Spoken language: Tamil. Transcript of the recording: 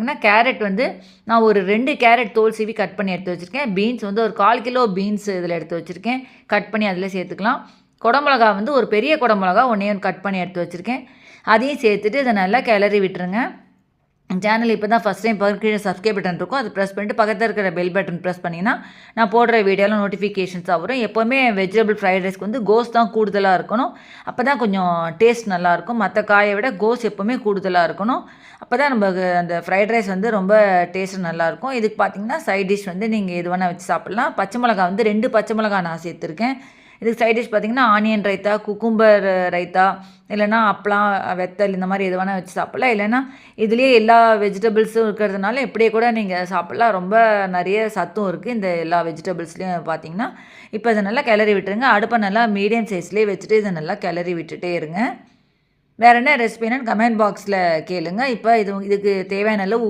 பார்த்திங்கன்னா கேரட் வந்து நான் ஒரு ரெண்டு கேரட் தோல் சீவி கட் பண்ணி எடுத்து வச்சுருக்கேன். பீன்ஸ் வந்து ஒரு கால் கிலோ பீன்ஸ் இதில் எடுத்து வச்சுருக்கேன். கட் பண்ணி அதில் சேர்த்துக்கலாம். குடமிளகா வந்து ஒரு பெரிய குடமிளகா ஒன்றையும் ஒன்று கட் பண்ணி எடுத்து வச்சுருக்கேன். அதையும் சேர்த்துட்டு இதை நல்லா கிளறி விட்டுருங்க. சேனல் இப்போ தான் ஃபஸ்ட் டைம் பார்க்க கீழே சப்ஸ்கிரைப் பட்டன் இருக்கும். அது ப்ரெஸ் பண்ணிட்டு பக்கத்தில் இருக்கிற பெல் பட்டன் ப்ரெஸ் பண்ணிங்கன்னா நான் போடுற வீடியோவில் நோட்டிஃபிகேஷன்ஸாக வரும். எப்போவுமே வெஜிடபிள் ஃப்ரைட் ரைஸ்க்கு வந்து கோஸ் தான் கூடுதலாக இருக்கணும். அப்போ தான் கொஞ்சம் டேஸ்ட் நல்லாயிருக்கும் மற்ற காயை விட கோஸ் எப்போவுமே கூடுதலாக இருக்கணும். அப்போ தான் நமக்கு அந்த ஃப்ரைட் ரைஸ் வந்து ரொம்ப டேஸ்ட் நல்லாயிருக்கும் இதுக்கு பார்த்தீங்கன்னா சைட் டிஷ் வந்து நீங்கள் எது வேணால் வச்சு சாப்பிட்லாம். பச்சை மிளகா வந்து ரெண்டு பச்சை மிளகா நான் சேர்த்துருக்கேன். இதுக்கு சைட் டிஷ் பார்த்தீங்கன்னா ஆனியன் ரைத்தா குக்கும்பர் ரைத்தா இல்லைன்னா அப்பளம் வெத்தல் இந்த மாதிரி எது வேணால் வச்சு சாப்பிட்லாம். இல்லைன்னா இதுலேயே எல்லா வெஜிடபிள்ஸும் இருக்கிறதுனால இப்படியே கூட நீங்கள் சாப்பிட்லாம். ரொம்ப நிறைய சத்தும் இருக்குது இந்த எல்லா வெஜிடபிள்ஸ்லேயும் பார்த்தீங்கன்னா இப்போ இதை நல்லா கிளறி விட்டுருங்க. அடுப்பை நல்லா மீடியம் சைஸ்லேயே வச்சுட்டு இதை நல்லா கிளறி விட்டுட்டே இருங்க. வேறு என்ன ரெசிபின்னு கமெண்ட் பாக்ஸில் கேளுங்க. இப்போ இது இதுக்கு தேவையான அளவு